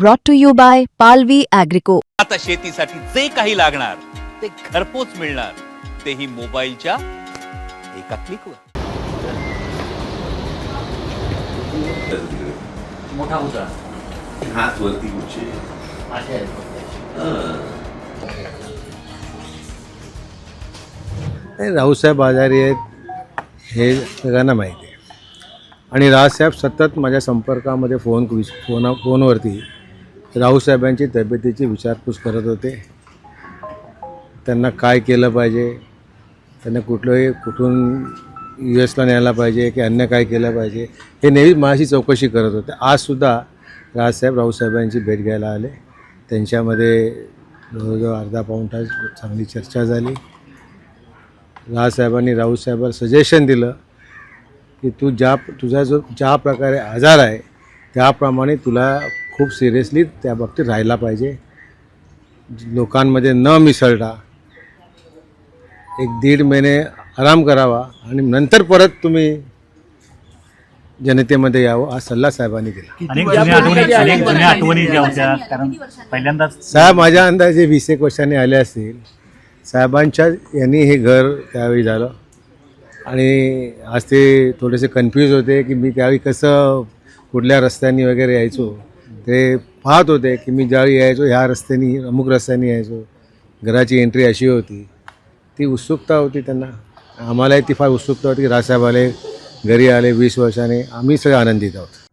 brought to you by Palvi Agrico. आता शेतीसाठी जे काही लागणार ते घरपोच मिळणार. तेही मोबाईलच्या एका क्लिकवर मोठा होता हात वरती उंची. नाही रावसाहेब आजारी आहेत हे सगळ्यांना माहिती आहे. आणि रावसाहेब सतत माझ्या संपर्कामध्ये फोन फोन फोनवरती राऊसाहेबांची तब्येतीची विचारपूस करत होते. त्यांना काय केलं पाहिजे? त्यांना कुठलंही कुठून यू एसला न्यायला पाहिजे की अन्य काय केलं पाहिजे? हे नेहमी माझी चौकशी करत होते. आजसुद्धा राजसाहेब राऊसाहेबांची भेट घ्यायला आले. त्यांच्यामध्ये जवळजवळ अर्धा पाऊण तास चांगली चर्चा झाली. राजसाहेबांनी राऊसाहेबांना सजेशन दिलं की तू ज्या तुझा जो ज्या प्रकारे आजार आहे त्याप्रमाणे तुला खूप सिरियसली त्या बाबतीत राहायला पाहिजे. लोकांमध्ये न मिसळता एक दीड महिने आराम करावा आणि नंतर परत तुम्ही जनतेमध्ये यावं हा सल्ला साहेबांनी दिला. साहेब माझ्या अंदाजे वीस एक वर्षांनी आले असतील. साहेबांच्या यांनी हे घर त्यावेळी झालं. आणि आज ते थोडेसे कन्फ्यूज होते की मी त्यावेळी कसं कुठल्या रस्त्यानी वगैरे यायचो. ते पाहत होते की मी ज्यावेळी यायचो ह्या रस्त्यानी अमुक रस्त्याने यायचो. घराची एंट्री अशी होती. ती उत्सुकता होती त्यांना. आम्हालाही ती फार उत्सुकता होती की राजसाहेब आले घरी आले वीस वर्षाने. आम्ही सगळे आनंदित आहोत.